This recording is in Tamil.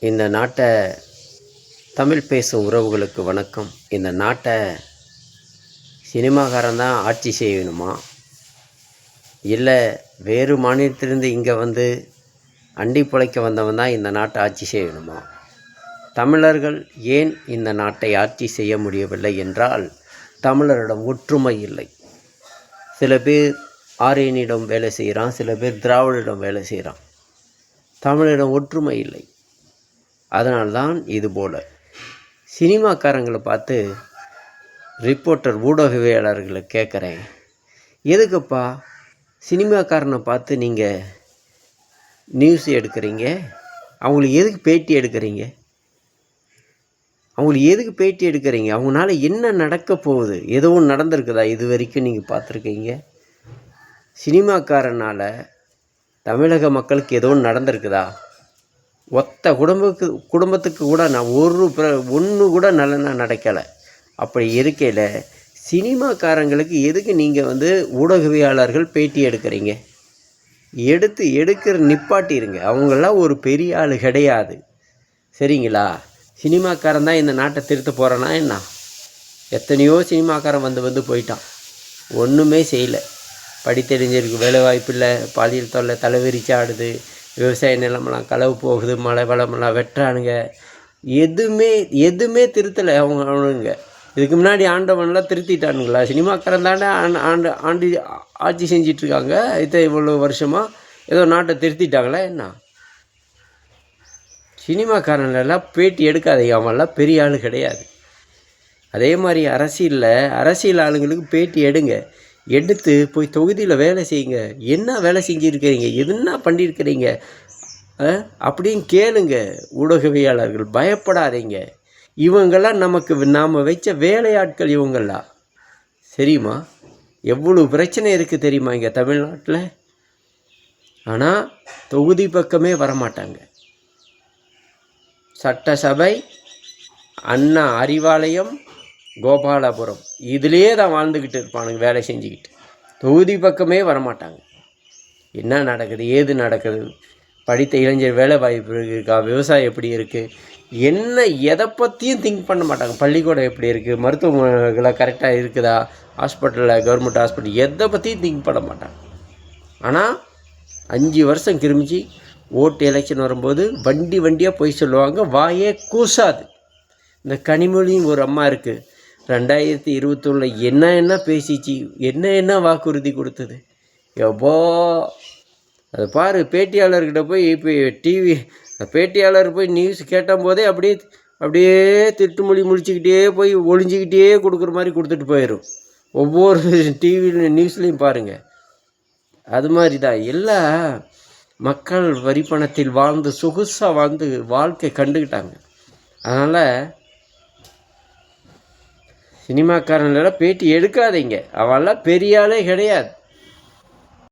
இந்த நாட்டை தமிழ் பேசும் உறவுகளுக்கு வணக்கம். இந்த நாட்டை சினிமாக்காரன் தான் ஆட்சி செய்யணுமா? இல்லை வேறு மாநிலத்திலிருந்து இங்கே வந்து அண்டி பிழைக்க வந்தவன் தான் இந்த நாட்டை ஆட்சி செய்யணுமா? தமிழர்கள் ஏன் இந்த நாட்டை ஆட்சி செய்ய முடியவில்லை என்றால் தமிழரிடம் ஒற்றுமை இல்லை. சில பேர் ஆரியனிடம் வேலை செய்கிறான் சில பேர் திராவிடிடம் வேலை செய்கிறான். தமிழரிடம் ஒற்றுமை இல்லை. அதனால்தான் இது போல். சினிமாக்காரங்களை பார்த்து ரிப்போர்ட்டர் ஊடகவியலாளர்களை கேட்குறேன். எதுக்குப்பா சினிமாக்காரனை பார்த்து நீங்கள் நியூஸ் எடுக்கிறீங்க? அவங்களுக்கு எதுக்கு பேட்டி எடுக்கிறீங்க? அவங்களுக்கு எதுக்கு பேட்டி எடுக்கிறீங்க? அவங்களால என்ன நடக்க போகுது? எதுவும் நடந்திருக்குதா? இது வரைக்கும் நீங்கள் பார்த்துருக்கீங்க? சினிமாக்காரனால் தமிழக மக்களுக்கு எதுவும் நடந்திருக்குதா? ஒத்த குடும்பத்துக்கு குடும்பத்துக்கு கூட நான் ஒரு ஒன்று கூட நல்லனா நடக்கலை. அப்படி இருக்கையில் சினிமாக்காரங்களுக்கு எதுக்கு நீங்கள் வந்து ஊடகவியாளர்கள் பேட்டி எடுக்கிறீங்க? எடுத்து எடுக்கிற நிப்பாட்டிருங்க. அவங்களாம் ஒரு பெரிய ஆள் கிடையாது. சரிங்களா? சினிமாக்காரன் தான் இந்த நாட்டை திருத்த போகிறேன்னா என்ன? எத்தனையோ சினிமாக்காரன் வந்து வந்து போயிட்டான். ஒன்றுமே செய்யலை. படித்தறிஞருக்கு வேலை வாய்ப்பு இல்லை. பாலியல் தொல்லை தலைவிரிச்சு ஆடுது. விவசாய நிலமெல்லாம் களவு போகுது மழை வளமெல்லாம் வெட்டுறானுங்க. எதுவுமே எதுவுமே திருத்தலை அவங்க அவனுங்க. இதுக்கு முன்னாடி ஆண்டவன்லாம் திருத்திட்டானுங்களா? சினிமாக்காரன் தாண்டே ஆண்டு ஆண்டு ஆண்டு ஆட்சி செஞ்சிட்ருக்காங்க. இதை இவ்வளோ வருஷமாக ஏதோ நாட்டை திருத்திட்டாங்களா என்ன? சினிமாக்காரன்லாம் பேட்டி எடுக்காதீங்க. அவன்லாம் பெரிய ஆள் கிடையாது. அதே மாதிரி அரசியலில் அரசியல் ஆளுங்களுக்கு பேட்டி எடுங்க. எடுத்து போய் தொகுதியில் வேலை செய்யுங்க. என்ன வேலை செஞ்சுருக்கிறீங்க? என்ன பண்ணியிருக்கிறீங்க அப்படின்னு கேளுங்க ஊடகவியாளர்கள் பயப்படாதீங்க. இவங்கெல்லாம் நமக்கு நாம் வச்ச வேலையாட்கள் இவங்கெல்லாம். சரிம்மா எவ்வளோ பிரச்சனை இருக்குது தெரியுமா இங்கே தமிழ்நாட்டில்? ஆனால் தொகுதி பக்கமே வரமாட்டாங்க. சட்டசபை அண்ணா அறிவாலயம் கோபாலபுரம். இதிலே தான் வாழ்ந்துக்கிட்டு இருப்பானுங்க வேலை செஞ்சுக்கிட்டு. தொகுதி பக்கமே வரமாட்டாங்க. என்ன நடக்குது ஏது நடக்குது? படித்த இளைஞர் வேலை வாய்ப்பு இருக்கா? விவசாயம் எப்படி இருக்குது என்ன எதை பற்றியும் திங்க் பண்ண மாட்டாங்க. பள்ளிக்கூடம் எப்படி இருக்குது மருத்துவமனைகளை கரெக்டாக இருக்குதா? ஹாஸ்பிட்டலில் கவர்மெண்ட் ஹாஸ்பிட்டல் எதை பற்றியும் திங்க் பண்ண மாட்டாங்க. ஆனால் அஞ்சு வருஷம் கிருமிச்சு ஓட்டு எலெக்ஷன் வரும்போது வண்டி வண்டியாக போய் சொல்லுவாங்க வாயே கூசாது. இந்த கனிமொழியும் ஒரு அம்மா இருக்குது ரெண்டாயிரத்தி இருபத்தொன்னில் என்ன என்ன பேசிச்சு என்ன என்ன வாக்குறுதி கொடுத்தது? எப்போ அதை பாரு பேட்டியாளர்கிட்ட போய் இப்போ டிவி பேட்டியாளர் போய் நியூஸ் கேட்டபோதே அப்படியே அப்படியே திட்டுமொழி முடிச்சுக்கிட்டே போய் ஒளிஞ்சிக்கிட்டே கொடுக்குற மாதிரி கொடுத்துட்டு போயிடும் ஒவ்வொரு டிவி நியூஸ்லேயும் பாருங்கள் அது மாதிரி தான் எல்லா மக்கள் வரி பணத்தில் வாழ்ந்து சொகுசாக வாழ்ந்து வாழ்க்கை கண்டுக்கிட்டாங்க அதனால் சினிமாக்காரங்களெல்லாம் பேட்டி எடுக்காதீங்க. அவெல்லாம் பெரிய ஆளே கிடையாது.